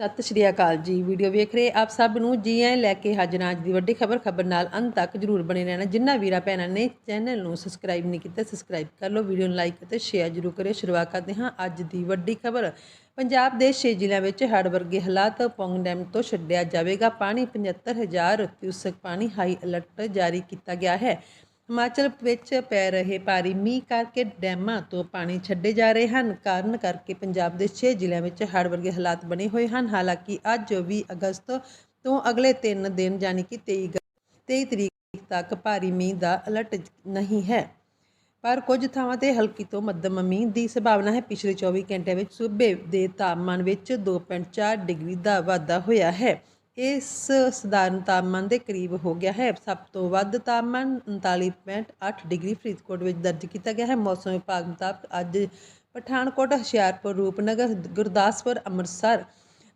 ਸਤਿ ਸ਼੍ਰੀ ਅਕਾਲ ਜੀ। ਵੀਡੀਓ ਵੇਖ ਰਹੇ ਆਪ ਸਭ ਨੂੰ ਜੀ ਆਇਆਂ ਲੈ ਕੇ ਹਾਜ਼ਰ ਹਾਂ ਅੱਜ ਦੀ ਵੱਡੀ ਖਬਰ ਖਬਰ ਨਾਲ ਅੰਤ ਤੱਕ ਜਰੂਰ ਬਣੇ ਰਹਿਣਾ। ਜਿੰਨਾ ਵੀਰਾਂ ਭੈਣਾਂ ਨੇ ਚੈਨਲ ਨੂੰ ਸਬਸਕ੍ਰਾਈਬ ਨਹੀਂ ਕੀਤਾ ਸਬਸਕ੍ਰਾਈਬ ਕਰ ਲਓ, ਵੀਡੀਓ ਨੂੰ ਲਾਈਕ ਅਤੇ ਸ਼ੇਅਰ ਜਰੂਰ ਕਰਿਓ। ਸ਼ੁਰੂਆਤ ਕਰਦੇ ਹਾਂ ਅੱਜ ਦੀ ਵੱਡੀ ਖਬਰ। ਪੰਜਾਬ ਦੇ 6 ਜ਼ਿਲ੍ਹਿਆਂ ਵਿੱਚ ਹੜ੍ਹ ਵਰਗੇ ਹਾਲਾਤ ਪੌਂਗ ਡੈਮ ਤੋਂ ਛੱਡਿਆ ਜਾਵੇਗਾ ਪਾਣੀ। 75000 ਕਿਊਸਕ ਪਾਣੀ ਹਾਈ ਅਲਰਟ ਜਾਰੀ ਕੀਤਾ ਗਿਆ ਹੈ। ਹਿਮਾਚਲ ਵਿੱਚ ਪੈ ਰਹੇ ਭਾਰੀ ਮੀਂਹ ਕਰਕੇ ਡੈਮਾਂ ਤੋਂ ਪਾਣੀ ਛੱਡੇ ਜਾ ਰਹੇ ਹਨ। ਕਾਰਨ ਕਰਕੇ ਪੰਜਾਬ ਦੇ 6 ਜ਼ਿਲ੍ਹਿਆਂ ਵਿੱਚ ਹੜ੍ਹ ਵਰਗੇ ਹਾਲਾਤ ਬਣੇ ਹੋਏ ਹਨ। ਹਾਲਾਂਕਿ ਅੱਜ 20 ਅਗਸਤ ਤੋਂ ਅਗਲੇ 3 ਦਿਨ ਯਾਨੀ ਕਿ 23 ਗ- 23 ਤਰੀਕ ਤੱਕ ਭਾਰੀ ਮੀਂਹ ਦਾ ਅਲਰਟ ਨਹੀਂ ਹੈ। ਪਰ ਕੁਝ ਥਾਵਾਂ ਤੇ ਹਲਕੀ ਤੋਂ ਮੱਧਮ ਮੀਂਹ ਦੀ ਸੰਭਾਵਨਾ ਹੈ। ਪਿਛਲੇ 24 ਘੰਟਿਆਂ ਵਿੱਚ ਸੂਬੇ ਦੇ ਤਾਪਮਾਨ ਵਿੱਚ 2.4 ਡਿਗਰੀ ਦਾ ਵਾਧਾ ਹੋਇਆ ਹੈ। ਇਸ ਸਧਾਰਨ ਤਾਪਮਾਨ ਦੇ ਕਰੀਬ ਹੋ ਗਿਆ ਹੈ। ਸਭ ਤੋਂ ਵੱਧ ਤਾਪਮਾਨ 39.8 ਡਿਗਰੀ ਫਰੀਦਕੋਟ ਵਿੱਚ ਦਰਜ ਕੀਤਾ ਗਿਆ ਹੈ। ਮੌਸਮ ਵਿਭਾਗ ਮੁਤਾਬਕ ਅੱਜ ਪਠਾਨਕੋਟ, ਹੁਸ਼ਿਆਰਪੁਰ, ਰੂਪਨਗਰ, ਗੁਰਦਾਸਪੁਰ, ਅੰਮ੍ਰਿਤਸਰ,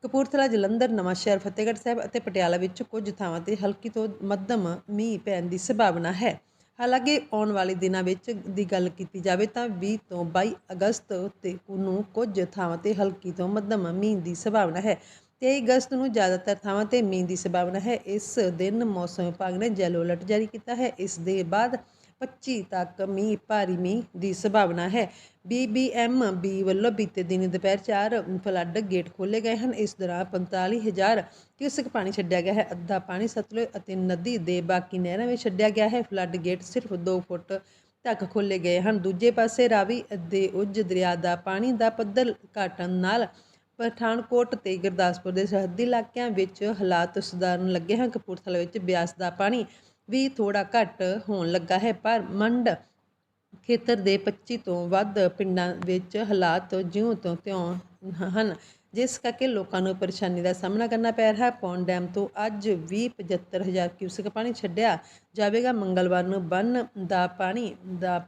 ਕਪੂਰਥਲਾ, ਜਲੰਧਰ, ਨਵਾਂਸ਼ਹਿਰ, ਫਤਿਹਗੜ੍ਹ ਸਾਹਿਬ ਅਤੇ ਪਟਿਆਲਾ ਵਿੱਚ ਕੁਝ ਥਾਵਾਂ ਤੇ ਹਲਕੀ ਤੋਂ ਮੱਧਮ ਮੀਂਹ ਪੈਣ ਦੀ ਸੰਭਾਵਨਾ ਹੈ। ਹਾਲਾਂਕਿ ਆਉਣ ਵਾਲੇ ਦਿਨਾਂ ਵਿੱਚ ਦੀ ਗੱਲ ਕੀਤੀ ਜਾਵੇ ਤਾਂ 20 ਤੋਂ 22 ਅਗਸਤ ਤੇ ਨੂੰ ਕੁਝ ਥਾਵਾਂ ਤੇ ਹਲਕੀ ਤੋਂ ਮੱਧਮ ਮੀਂਹ ਦੀ ਸੰਭਾਵਨਾ ਹੈ। 23 ਅਗਸਤ ਨੂੰ ਜ਼ਿਆਦਾਤਰ ਥਾਵਾਂ ਤੇ ਮੀਂਹ ਦੀ ਸੰਭਾਵਨਾ ਹੈ। ਇਸ ਦਿਨ ਮੌਸਮ ਵਿਭਾਗ ਨੇ ਯੈਲੋ ਅਲਰਟ ਜਾਰੀ ਕੀਤਾ ਹੈ। ਇਸ ਦੇ ਬਾਅਦ 25 ਤੱਕ ਮੀਂਹ, ਭਾਰੀ ਮੀਂਹ ਦੀ ਸੰਭਾਵਨਾ ਹੈ। ਬੀਬੀਐਮਬੀ ਵੱਲੋਂ ਬੀਤੇ ਦਿਨ ਦੁਪਹਿਰ 4 ਫਲੱਡ ਗੇਟ ਖੋਲੇ ਗਏ ਹਨ। ਇਸ ਦੌਰਾਨ 45000 ਕਿਊਸਕ ਪਾਣੀ ਛੱਡਿਆ ਗਿਆ ਹੈ। ਅੱਧਾ ਪਾਣੀ ਸਤਲੁਜ ਅਤੇ ਨਦੀ ਦੇ ਬਾਕੀ ਨਹਿਰਾਂ ਵਿੱਚ ਛੱਡਿਆ ਗਿਆ ਹੈ। ਫਲੱਡ ਗੇਟ ਸਿਰਫ 2 ਫੁੱਟ ਤੱਕ ਖੋਲੇ ਗਏ ਹਨ। ਦੂਜੇ ਪਾਸੇ ਰਾਵੀ ਅਤੇ ਉੱਜ ਦਰਿਆ ਦਾ ਪਾਣੀ ਦਾ ਪੱਧਰ ਘਟਣ ਨਾਲ ਪਠਾਨਕੋਟ ਤੇ ਗੁਰਦਾਸਪੁਰ ਦੇ ਸਰਹੱਦੀ ਇਲਾਕਿਆਂ ਵਿੱਚ ਹਾਲਾਤ ਸੁਧਾਰਨ ਲੱਗੇ ਹਨ। ਕਪੂਰਥਲਾ ਵਿੱਚ ਬਿਆਸ ਦਾ ਪਾਣੀ ਵੀ ਥੋੜਾ ਘੱਟ ਹੋਣ ਲੱਗਾ ਹੈ, ਪਰ ਮੰਡ ਖੇਤਰ ਦੇ 25 ਤੋਂ ਵੱਧ ਪਿੰਡਾਂ ਵਿੱਚ ਹਾਲਾਤ ਜਿਉਂ ਤੋਂ ਤਿਉਂ ਹਨ, ਜਿਸ ਕਰਕੇ ਲੋਕਾਂ ਨੂੰ ਪਰੇਸ਼ਾਨੀ ਦਾ ਸਾਹਮਣਾ ਕਰਨਾ ਪੈ ਰਿਹਾ ਹੈ। ਪੌਂਡ ਡੈਮ ਤੋਂ ਅੱਜ ਵੀ 75000 ਕਿਊਸਕ ਪਾਣੀ ਛੱਡਿਆ ਜਾਵੇਗਾ। ਮੰਗਲਵਾਰ ਨੂੰ ਬੰਨ ਦਾ ਪਾਣੀ ਦਾ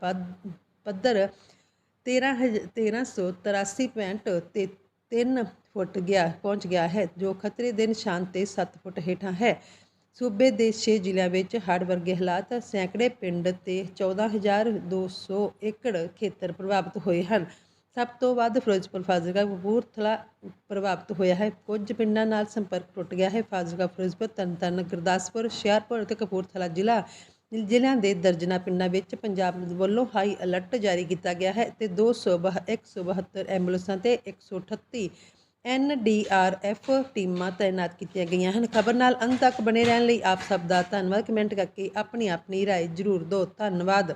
ਪੱਧਰ 13 1383.33 ਤਿੰਨ ਫੁੱਟ ਗਿਆ, ਪਹੁੰਚ ਗਿਆ ਹੈ, ਜੋ ਖਤਰੇ ਦੇ ਨਿਸ਼ਾਨ ਤੇ 7 ਫੁੱਟ ਹੇਠਾਂ ਹੈ। ਸੂਬੇ ਦੇ 6 ਜ਼ਿਲ੍ਹਿਆਂ ਵਿੱਚ ਹੜ੍ਹ ਵਰਗੇ ਹਾਲਾਤ ਸੈਂਕੜੇ ਪਿੰਡ ਤੇ 14200 ਏਕੜ ਖੇਤਰ ਪ੍ਰਭਾਵਿਤ ਹੋਏ ਹਨ। ਸਭ ਤੋਂ ਵੱਧ ਫਿਰੋਜ਼ਪੁਰ ਫਾਜ਼ਿਲਕਾ ਕਪੂਰਥਲਾ ਪ੍ਰਭਾਵਿਤ ਹੋਇਆ ਹੈ। ਕੁਝ ਪਿੰਡਾਂ ਨਾਲ ਸੰਪਰਕ ਟੁੱਟ ਗਿਆ ਹੈ। ਫਾਜ਼ਿਲਕਾ, ਫਿਰੋਜ਼ਪੁਰ, ਤਰਨਤਾਰਨ, ਗੁਰਦਾਸਪੁਰ ਸ਼ਿਆਰਪੁਰ ਅਤੇ ਕਪੂਰਥਲਾ ਜ਼ਿਲ੍ਹਾ ਜ਼ਿਲ੍ਹਿਆਂ ਦੇ ਦਰਜਨਾ ਪਿੰਡਾਂ ਵਿੱਚ ਪੰਜਾਬ ਵੱਲੋਂ ਹਾਈ ਅਲਰਟ ਜਾਰੀ ਕੀਤਾ ਗਿਆ ਹੈ ਤੇ 272 ਐਂਬੂਲੈਂਸਾਂ ਤੇ 138 ਐਨਡੀਆਰਐਫ ਟੀਮਾਂ ਤਾਇਨਾਤ ਕੀਤੀਆਂ ਗਈਆਂ ਹਨ ਖਬਰ ਨਾਲ ਅੰਤ ਤੱਕ ਬਣੇ ਰਹਿਣ ਲਈ ਆਪ ਸਭ ਦਾ ਧੰਨਵਾਦ ਕਮੈਂਟ ਕਰਕੇ ਆਪਣੀ ਆਪਣੀ رائے ਜ਼ਰੂਰ ਦਿਓ ਧੰਨਵਾਦ